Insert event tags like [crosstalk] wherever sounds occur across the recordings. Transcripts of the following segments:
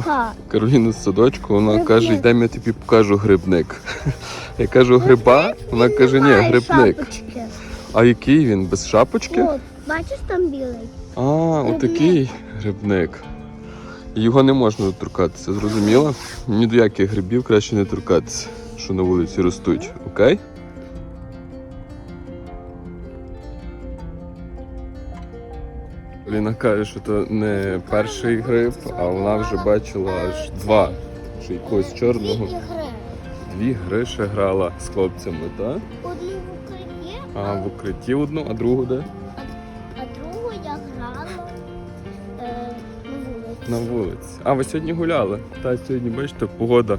Забрав. Кароліну з садочку, вона Грибник. каже, йдемо я тобі покажу грибник. [laughs] Я кажу гриба, вона каже, ні, грибник. шапочки. А який він? Без шапочки? От, бачиш там білий? А, отакий грибник. Його не можна доторкатися, зрозуміла? Ні до яких грибів краще не торкатися, що на вулиці ростуть, окей? Ліна каже, що це не перший гриб, а вона вже бачила аж два. Ще якогось чорного. Дві гри ще грала з хлопцями, так? Одну в укритті, А в укритті одну, а другу де? а другу я грала е, на вулиці. На вулиці. А ви сьогодні гуляли? Та сьогодні, бачите, погода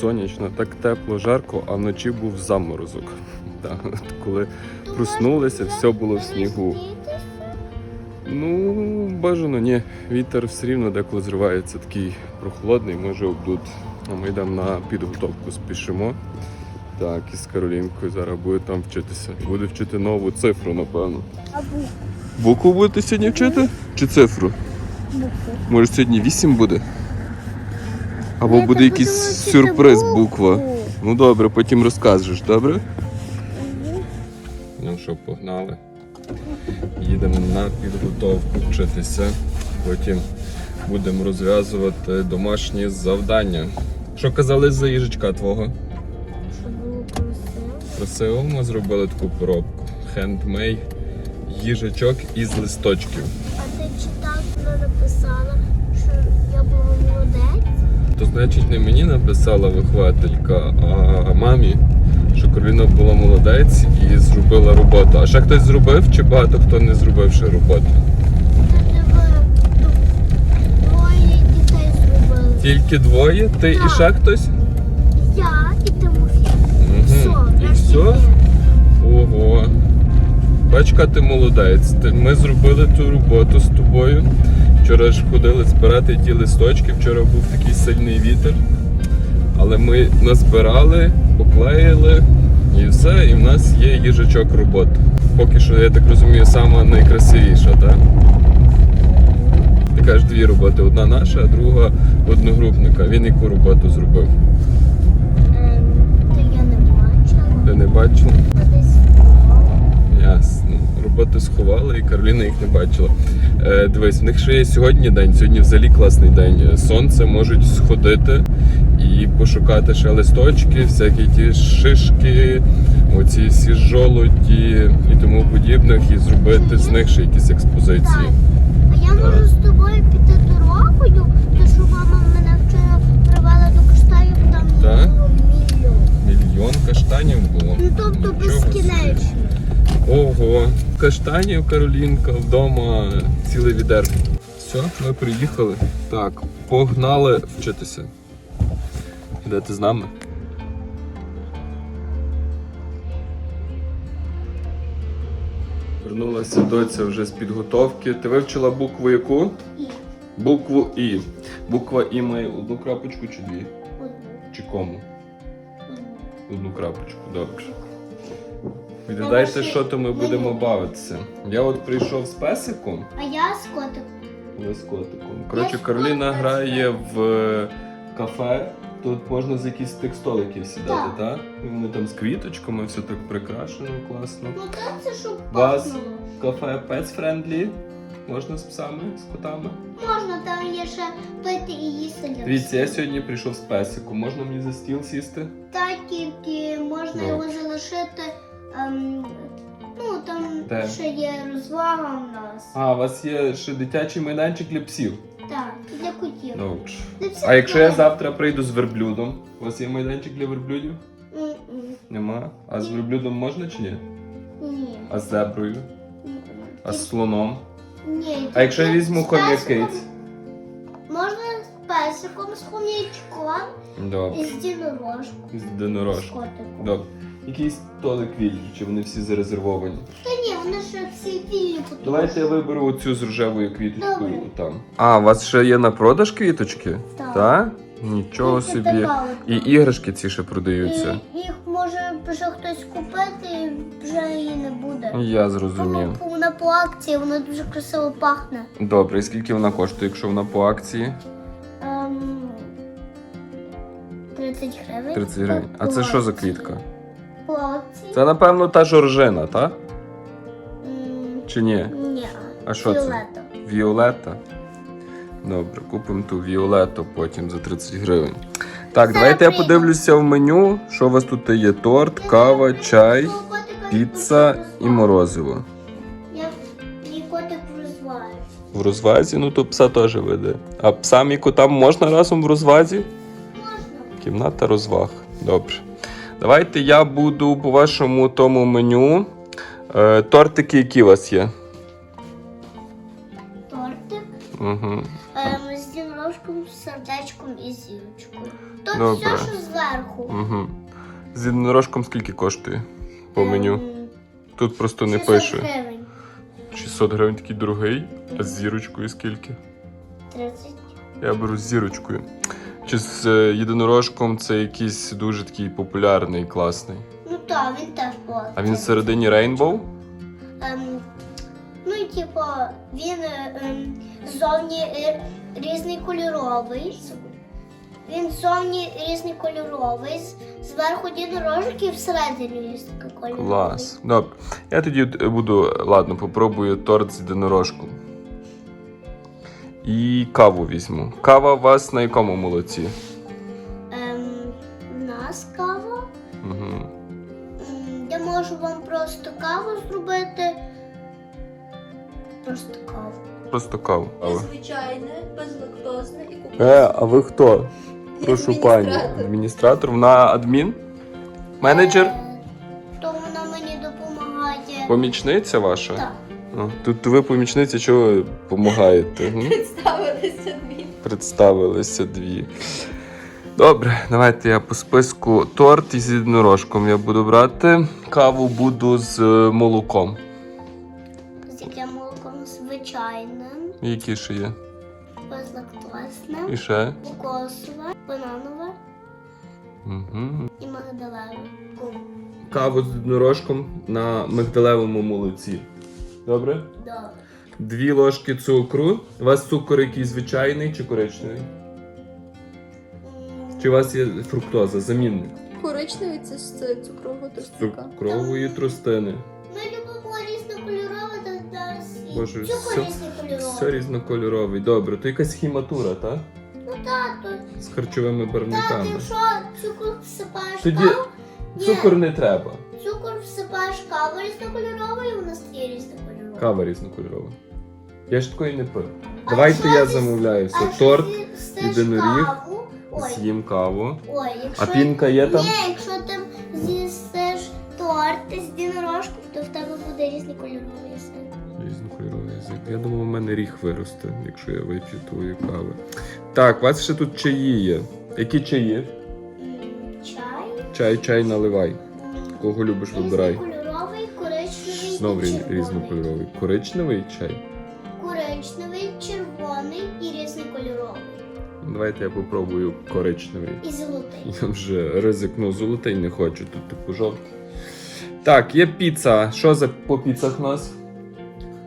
сонячна, так тепло, жарко, а вночі був заморозок. [laughs] Та, от коли проснулися, все було в снігу. Ну, бажано, ні. Вітер все рівно деколи зривається такий прохолодний, може обдут. А ми йдемо на підготовку, спішимо. Так, із Каролінкою зараз буде там вчитися. Буде вчити нову цифру, напевно. А букву. Букву будете сьогодні вчити? Чи цифру? Букву. Може сьогодні 8 буде? Або Ні, буде якийсь сюрприз букву. буква. Ну добре, потім розкажеш, добре? Мгм. Ну що, погнали. Їдемо на підготовку вчитися. Потім будемо розв'язувати домашні завдання. Що казали за їжачка твого? Щоб було красиво. Красиво ми зробили таку коробку. Хендмей їжачок із листочків. А ти читав, вона написала, що я була молодець. То значить не мені написала вихователька, а мамі, що Кароліна була молодець і зробила роботу. А ще хтось зробив чи багато хто не зробив ще роботу? Двоє дітей зробили. Тільки двоє? Ти і ще хтось? Я і Тимофій. Угу. Все, І все? Ого. Бачка, ти молодець. Ми зробили ту роботу з тобою. Вчора ж ходили збирати ті листочки, вчора був такий сильний вітер. Але ми назбирали, поклеїли і все, і в нас є їжачок робот. Поки що, я так розумію, сама найкрасивіша, так? Така ж дві роботи: одна наша, а друга одногрупника. Він яку роботу зробив? Ем, Та я не бачила. Ти не бачила? Десь Ясно. Роботи сховали і Кароліна їх не бачила. Е, дивись, в них ще є сьогодні день. Сьогодні взагалі класний день. Сонце можуть сходити і пошукати ще листочки, всякі ті шишки, оці всі жолуді і тому подібних, і зробити з них ще якісь експозиції. А я можу з тобою піти дорогою, то що мама мене вчора привела до каштанів, там їх Так? було мільйон. Мільйон каштанів було. Ну тобто Нічого собі. безкінечно. Ого, каштанів Каролінка вдома ціле відерко. Все, ми приїхали. Так, погнали вчитися. Йдете з нами? Вернулася доця вже з підготовки. Ти вивчила букву яку? І Букву І. Буква І має одну крапочку чи дві? одну. Чи кому? одну. Одну крапочку, добре. Відгадайте, що то ми будемо бавитися. Я от прийшов з песиком, А я з котиком. ви з котиком. Коротше, Кароліна грає в е, кафе. Тут можна з якісь тих столиків сідати, Так. І Вони там з квіточками, все так прикрашено, класно. Ну так це щоб Вас? пахнуло. Кафе Pets Friendly. Можна з псами, з котами. Можна, там є ще пити і їсти для Дивіться, я сьогодні прийшов з песиком. Можна мені за стіл сісти? Так, тільки можна Ну. його залишити. Ем, ну там Де? ще є розвага у нас. А, у вас є ще дитячий майданчик для псів. Так, для котів. Добре. Для всіх А якщо я тварин. завтра прийду з верблюдом, у вас є майданчик для верблюдів? М-м. Нема. А з верблюдом можна чи ні? Ні. А з зеброю? М-м. А з слоном? Ні. А якщо я тільки візьму з песиком- хом'якиць? Можна з песиком, з хом'ячком і Добре. з дінорожком. З З динорожком. котиком. Добре якийсь столик вільні, чи вони всі зарезервовані. Та ні, вони ще всі вільні тут. Давайте я виберу оцю з рожевою квіточкою Добре. там. А, у вас ще є на продаж квіточки? Так. Та? Нічого Це собі. І іграшки ці ще продаються. І їх може вже хтось купити, і вже її не буде. Я зрозумів. Тому вона по акції, вона дуже красиво пахне. Добре, і скільки вона коштує, якщо вона по акції? Ем, 30 гривень. 30 гривень. А це що за квітка? Це, напевно, та жоржина, так? Чи ні? Ні. А що це? Фіолетовий. Віолета. Добре, купимо ту Віолету потім за 30 гривень. Так, давайте я подивлюся в меню, що у вас тут є: торт, кава, чай, Ну, котика піца і морозиво. Я котик. В розвазі, ну то пса теж веде. А псам і котам можна разом в розвазі? Можна. Кімната розваг. Добре. Давайте я буду по вашому тому меню. Е, тортики, які у вас є? Тортик Угу. ем, з дінрожком, сердечком і зірочкою. То Добре. все, що зверху. Угу. З єдинорожком скільки коштує по меню? Ем, Тут просто не 600 пише. гривень. 600 гривень такий дорогий, а з зірочкою скільки? 30. Я беру з зірочкою. Чи з е, єдинорожком це якийсь дуже такий популярний, класний. Ну так, він теж платить. А він всередині Рейнбоу? Ем, ну типу, він е, ем, ззовні е, різний кольоровий. Він ззовні різний кольоровий, зверху дінорожок і всередині різний кольоровий. Клас. Добре. Я тоді буду, ладно, попробую торт з єдинорожком. І каву візьму. Кава у вас на якому молоці? Ем, у нас кава. Угу. М, Я можу вам просто каву зробити. Просто каву. Просто каву. Незвичайне, безлактозне і кукурудзяне. Е, а ви хто? Прошу пані. Адміністратор. Адміністратор, вона адмін? Менеджер? Е, То вона мені допомагає. Помічниця ваша? Так. Тут ви помічниця, чого допомагаєте? м? Представилися дві. Представилися дві. Добре, давайте я по списку торт із єдинорожком я буду брати. Каву буду з е, молоком. З яким молоком звичайним, Які ще є? безлактозним, І ще? кокосове, бананове Угу. і магдалеве. Каву з єдинорожком на мигдалевому молоці. Добре? Добре. Дві ложки цукру. У вас цукор який звичайний чи коричневий? Чи у вас є фруктоза, замінник? Коричневий це з цукрового тростника. Цукрової тростини. Ми любимо різнокольорове та Боже, все- різнокольоровий. Все різнокольоровий. Добре, то якась хіматура, так? Ну тато, З харчовими тато, барвниками. якщо цукор всипаєш Тоді каву, ні, Цукор не треба. цукор всипаєш каву різнокольорову, і у нас є різнокольорова. Кава різнокольорова. Я ж такої не пив. Давайте я ти- замовляю все. Торт, єдиноріг, каву, з'їм каву. ой, якщо А пінка є там? Ні, якщо ти з'їсиш торт з дінорожком, то в тебе буде різнокольоровий язик. Різнокольоровий язик. Я думав, у мене ріг виросте, якщо я вип'ю твої кави. Так, у вас ще тут чаї є. Які чаї? Чай. Чай, чай наливай. Кого любиш, вибирай. Знову червоний. різнокольоровий. Коричневий чай. Коричневий, червоний і різнокольоровий. Давайте я попробую коричневий. І золотий. Я вже ризикну золотий не хочу, тут типу жовтий. Так, є піца. Що за по піцах у нас?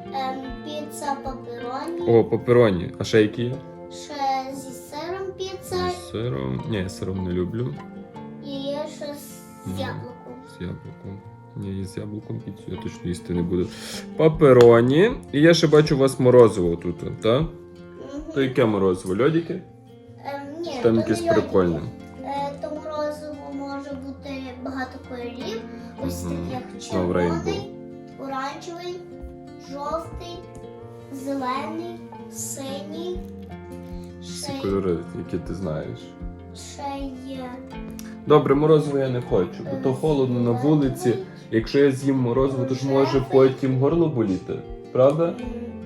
Ем, піца папероні. О, пепероні. А ще які є? Ще зі сиром піца З сиром. Ні, я сиром не люблю. і є ще з яблуком. З яблуком. Ні, з яблуком піцу я точно їсти не буду. Папероні. І я ще бачу у вас морозиво тут, так? Мгм. То яке морозиво? Льодики? Ем, ні, то там не якесь льодики. прикольне? Е, то морозиво може бути багато кольорів. Ось Мгм. таких Знов червоний, оранжевий, жовтий, зелений, синій. Всі Ще, кольори, які ти знаєш. ще є. Добре, морозиво я не хочу, бо то холодно на вулиці. Якщо я з'їм морозиво, то ж може потім горло боліти. Правда?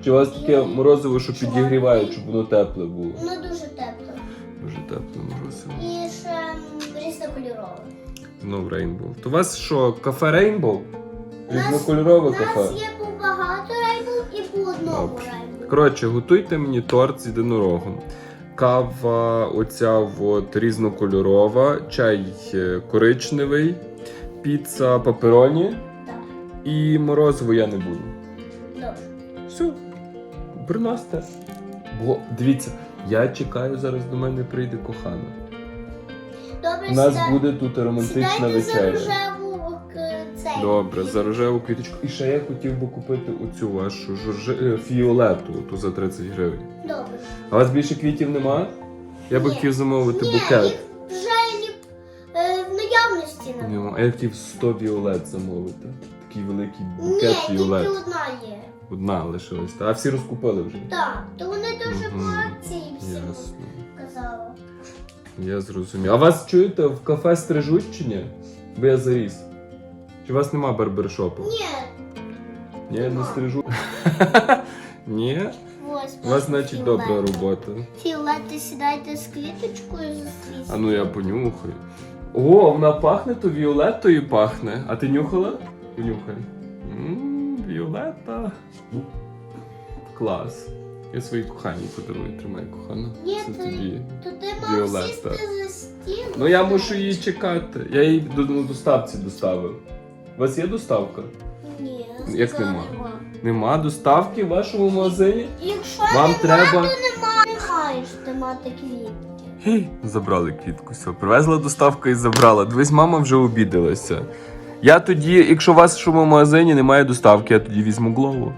Чи у вас таке морозиво, що підігріває, щоб воно тепле було? Воно дуже тепле. Дуже тепле морозиво. І ще різнокольорове. Знов рейнбоу. То у вас що, кафе рейнбоу? У Різнокольорове У кафе. нас є по багато рейнбоу і по одному рейнбоу. Коротше, готуйте мені торт з єдинорогом. Кава, оця от різнокольорова, чай е, коричневий, піца папероні і морозиво я не буду. добре. Все, приносите. Бо дивіться, я чекаю, зараз до мене прийде кохана. Добре, У нас сідай- буде тут романтична сідайте за вечеря. рожеву. Добре, за рожеву квіточку. І ще я хотів би купити оцю вашу жорже... е, фіолету ту за 30 гривень. Добре. А у вас більше квітів нема? Я би Ні. хотів замовити Ні, букет. їх вже е, в наявності немає. Нема. А я хотів 100 віолет замовити. Такий великий Ні, букет тільки віолет. одна є. Одна лишилась. Та, А всі розкупили вже. Так, то вони дуже Мгм. багаті і всі Ясно. казала. Я зрозумів. А вас чуєте, в кафе стрижуть чи ні? Бо я заріс. Чи у вас нема барбершопу? Ні, Ні, не стрижу. [laughs] Ні? ось. У вас, значить, добра робота. Фіолети сідайте з квіточкою за. А ну я понюхаю. О, вона пахне, то віолеттою пахне. А ти нюхала? Понюхай. Ммм, віолетта. Клас. Я своїй коханій подарую, тримай кохана. Ні, Це ти- тобі. То ти мав Віолетта. сісти за стіл. Ну я мушу її чекати. Я її до на доставці доставив. У вас є доставка? Ні, Як нема? нема. Нема доставки в вашому магазині? Якщо Вам нема, треба- то нема, не маєш ти мати квітки. Гей, забрали квітку. Все, привезла доставка і забрала. Дивись, мама вже обідалася. Я тоді, якщо у вас в вашому магазині немає доставки, я тоді візьму глову.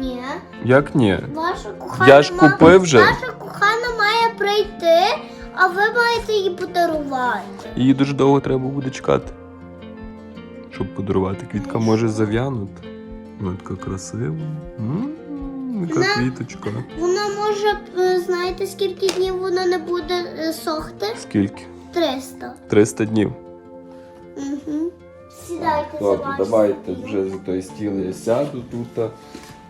Ні. Як ні? Ваша кохана Я ж ма- купив вже. Ваша кохана має прийти, а ви маєте їй подарувати. Її дуже довго треба буде чекати. Щоб подарувати. Квітка може зав'янути. Вона така красива. Яка квіточка. Вона може, е, знаєте, скільки днів вона не буде е, сохти? Скільки? 300. 300 днів. Угу. Сідайте за давайте вже за той стіл я сяду тут.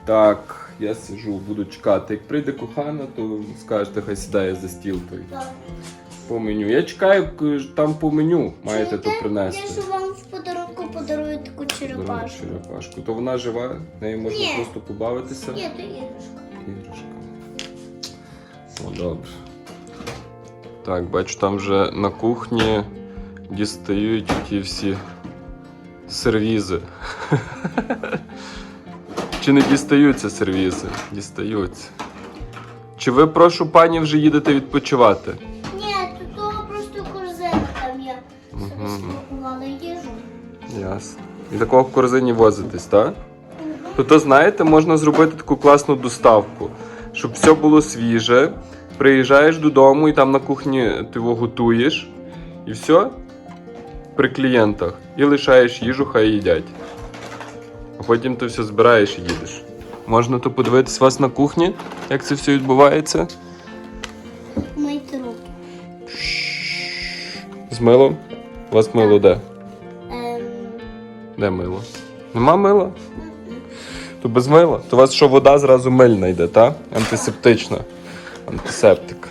Так, я сижу, буду чекати. Як прийде кохана, то скажете, хай сідає за стіл той Так. по меню. Я чекаю, там по меню маєте то принести. Черепашку. Черепашку. То вона жива, нею можна Ні. просто побавитися. Ні, то іграшка. Іграшка. О, добре. Так, бачу, там вже на кухні дістають ті всі сервізи. [laughs] Чи не дістаються сервізи? Дістаються. Чи ви, прошу пані, вже їдете відпочивати? Ні, то просто корзина там я собі спакувала їжу. Ясно. І такого в корзині возитесь, так? Мгм. Тобто, знаєте, можна зробити таку класну доставку, щоб все було свіже. Приїжджаєш додому і там на кухні ти його готуєш, і все при клієнтах. І лишаєш їжу, хай їдять. А потім ти все збираєш і їдеш. Можна то подивитись вас на кухні, як це все відбувається. Мийте руки. З милом. У вас мило де? Де мило? Нема мила? То без мила? То у вас що вода зразу мильна йде, та? Антисептична. Антисептик.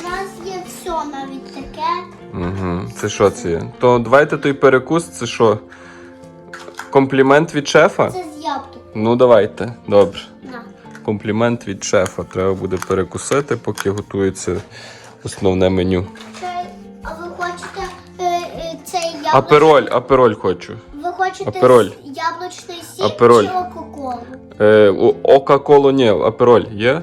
У нас є все, навіть таке. Угу. Це що це є? То давайте той перекус, це що? Комплімент від шефа? Це з яблук. Ну давайте, добре. На. Комплімент від шефа. Треба буде перекусити, поки готується основне меню. Це, а ви хочете е, е, цей яблучний... Апероль, апероль хочу. Хочете Апероль. с- яблучний сік Апероль. чи кока-колу? Е, о- Ока-коло ні, апероль є?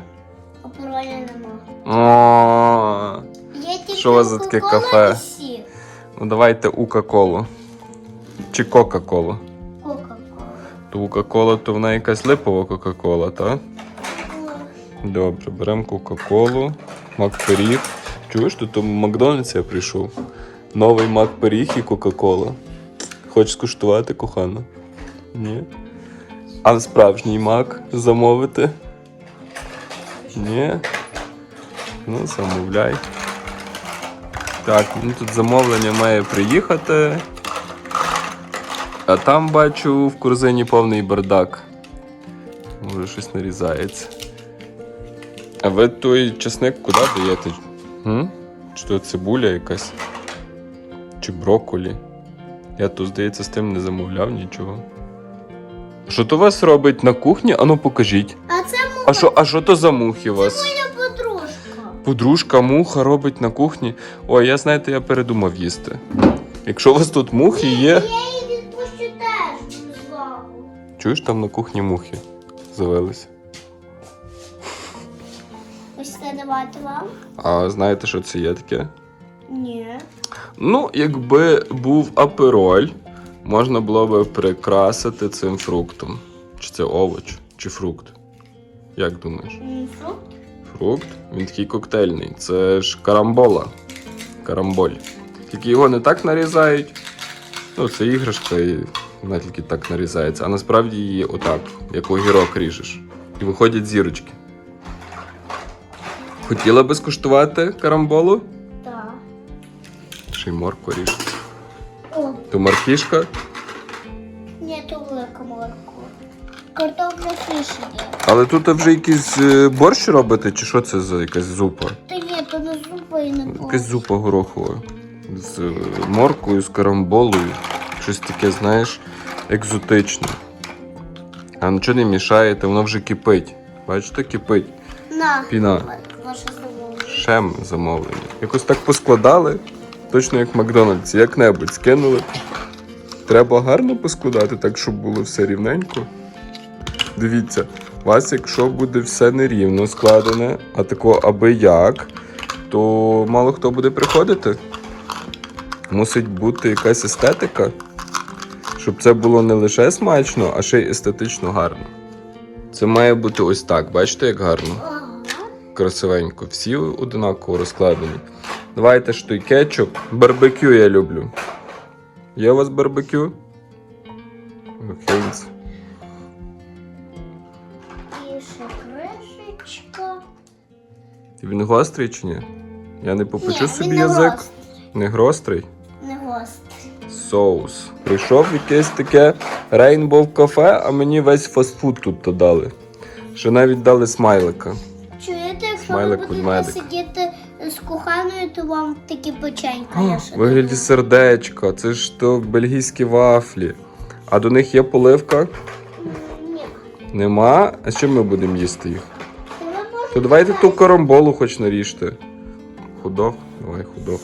Апероля нема. О, Є тільки Що у вас за таке кока-кола кафе? і сік. ну давайте ука-колу. Чи кока-колу. Кока-кола. То Кока-кола, то вона якась липова Кока-кола, так? Добре, беремо Кока-Колу, Мак-пиріг. Чуєш, тут у Макдональдс я прийшов. Новий Мак-пиріг і Кока-Кола. Хочеш скуштувати, кохана? Ні. А справжній мак замовити? Ні. Ну, замовляй. Так, ну тут замовлення має приїхати. А там бачу в корзині повний бардак. Може щось нарізається. А ви той чесник куди даєте? Чи то цибуля якась? Чи брокколі? Я тут, здається, з тим не замовляв нічого. Що то у вас робить на кухні? Ану покажіть. А це муха, А що, а що то за мухи у вас? моя подружка. Подружка муха робить на кухні. Ой, я знаєте, я передумав їсти. Якщо у вас тут мухи є. Я її відпущу теж з вами. Чуєш, там на кухні мухи завелися. Це давати вам. А знаєте, що це є таке? Ні. Ну, якби був апероль, можна було би прикрасити цим фруктом. Чи це овоч, чи фрукт? Як думаєш? Фрукт? Фрукт, він такий коктейльний. Це ж карамбола. Карамболь. Тільки його не так нарізають. Ну, це іграшка, і вона тільки так нарізається. А насправді її отак, як огірок ріжеш. І виходять зірочки. Хотіла би скуштувати карамболу? Ще й морку ріж. О, То моркішка. ні, то велика морква. Картопля фріші є. Але тут вже якийсь е, борщ робити, чи що це за якась зупа? Та ні, то не зуба і не борщ. Якась зупа горохова. З е, моркою, з карамболою. Щось таке, знаєш, екзотичне. А нічого не мішаєте, воно вже кипить. Бачите, кипить. На. Піна. Ваше замовлення. Шем замовлення. Якось так поскладали, точно як в Макдональдсі, як-небудь скинули. Треба гарно поскладати, так, щоб було все рівненько. Дивіться, у вас, якщо буде все нерівно складене, а тако аби як, то мало хто буде приходити. Мусить бути якась естетика, щоб це було не лише смачно, а ще й естетично гарно. Це має бути ось так, бачите, як гарно? Красивенько. Всі одинаково розкладені. Давайте ж той кетчуп. Барбекю я люблю. Є у вас барбекю? Хейнс. І ще кришечка. Він гострий чи ні? Я не попечу Ні, собі він не язик. гострий. Не гострий. Не гострий. Соус. Прийшов якесь таке рейнбоw кафе, а мені весь фастфуд тут додали. Ще навіть дали смайлика. Чуєте, якщо Смайлик ви будете ведмедик. сидіти коханою, то вам такі печенька. О, в вигляді сердечка. Це ж то бельгійські вафлі. А до них є поливка? Ні. Нема. А з чим ми будемо їсти їх? То давайте ту карамболу хоч наріжте. Худок? Давай худок.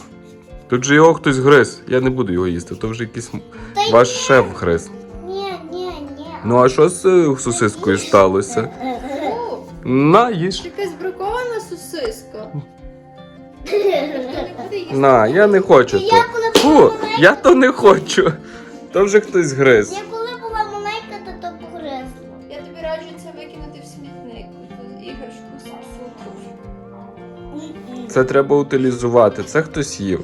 Тут же його хтось гриз. Я не буду його їсти, то вже якийсь Та ваш шеф гриз. Ні, ні, ні. Ну а що з е, сосискою сталося? На, їж. якась бракована сосиска. На, я не хочу Я то. коли Фу, маленька, я то не хочу. То вже хтось гриз. я коли була маленька, то то погризла. Я тобі раджу це викинути в смітник. ту Іграшку Це треба утилізувати. Це хтось їв.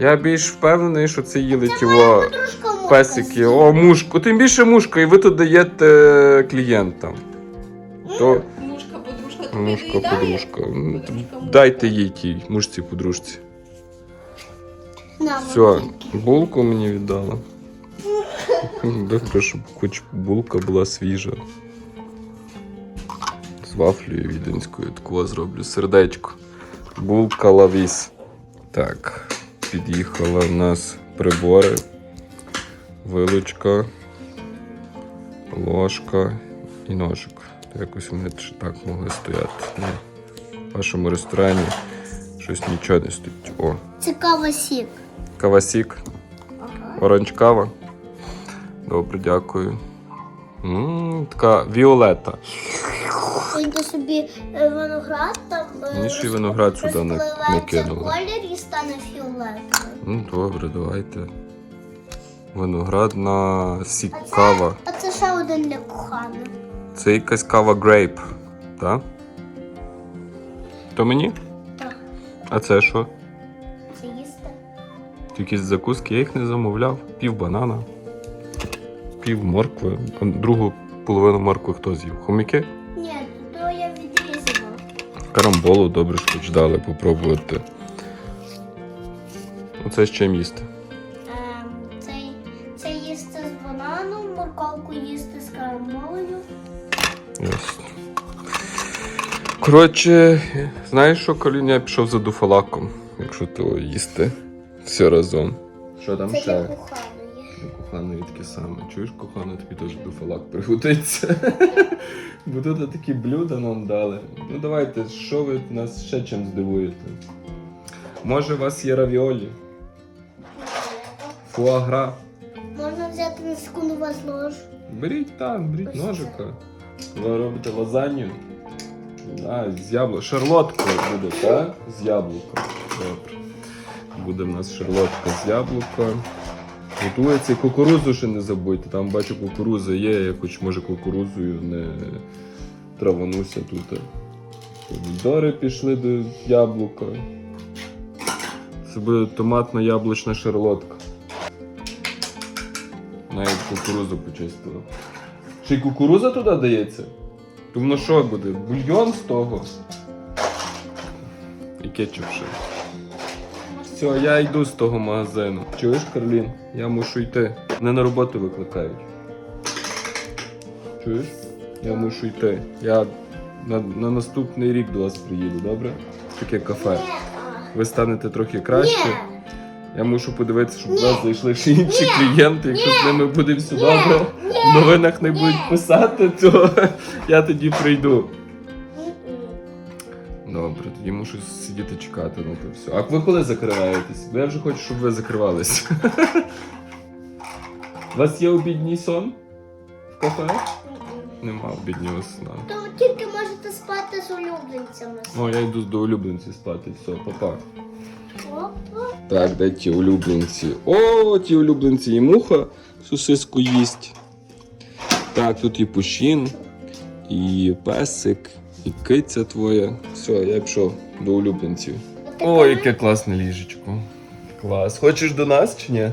Я більш впевнений, що це їли ті во Подружка мушка песики. О, мушку. Тим більше мушка, і ви тут даєте клієнтам. То подружка мушка, подружка. Мушка. Дайте їй тій мушці подружці. Все, булку мені віддала. Добре, щоб хоч булка була свіжа. З вафлею віденською такого зроблю. Сердечко. Булка лавіс. Так, під'їхала в нас прибори. Вилочка, ложка і ножик. Якось вони так могли стояти. В вашому ресторані щось нічого не стоїть. О, Цікаво сік. кавасік. Ага. Оранж кава. Добре, дякую. м така Віолета. Вийде собі е, виноград, там е, Мені ще й виноград сюди не, не розпливається кинули. колір і стане фіолетовий. Ну, добре, давайте. Виноград на сік це, кава. а це ще один для коханих. Це якась кава грейп, так? То мені? Так. А це що? Це їсти. Якісь закуски, я їх не замовляв. Пів банана, пів моркви. Другу половину моркви хто з'їв? Хомяки? Ні, то я відрізала. Карамболу добре, що хоч дали попробувати. Оце з чим їсти? Коротше, знаєш що, Колін, я пішов за дуфалаком, якщо то їсти все разом. Що там Це ще? коханої. Таке саме. Чуєш, кохана, тобі теж дуфалак пригодиться. [laughs] Бо тут такі блюда нам дали. Ну давайте, що ви нас ще чим здивуєте? Може, у вас є равіолі? Фуагра? Можна взяти на секунду вас ложу. Беріть там, беріть ножика. Ви робите лазанью. А, з яблуком. Шарлотка буде, так? З яблуком. Добре. Буде в нас шарлотка з яблука. Готується. І кукурудзу ще не забудьте. Там бачу, кукурудза є, я хоч може кукурудзою не травануся тут. Помідори пішли до яблука. Це буде томатна яблучна шарлотка. Навіть кукурудзу почистила. Ще й кукурудза туди дається? То воно що буде? Бульйон з того? І кетчуп ще. Все, я йду з того магазину. Чуєш, Карлін? Я мушу йти. Мене на роботу викликають. Чуєш? Я мушу йти. Я на, на наступний рік до вас приїду, добре? Таке кафе. Ви станете трохи краще. Я мушу подивитися, щоб до вас зайшли ще інші клієнти. Якщо з ними буде все добре, новинах не будуть писати, то [laughs] я тоді прийду. Добре, тоді мушу сидіти чекати на то все. А ви коли закриваєтесь? Бо я вже хочу, щоб ви закривались. [laughs] У вас є обідній сон в кафе? Нема обіднього сна. То тільки можете спати з улюбленцями. О, я йду до улюбленців спати. Все, папа. Так, де ті улюбленці? О, ті улюбленці і муха сосиску їсть. Так, тут і пущін, і песик, і киця твоя. Все, я пішов до улюбленців. О, яке класне ліжечко. Клас. Хочеш до нас чи ні?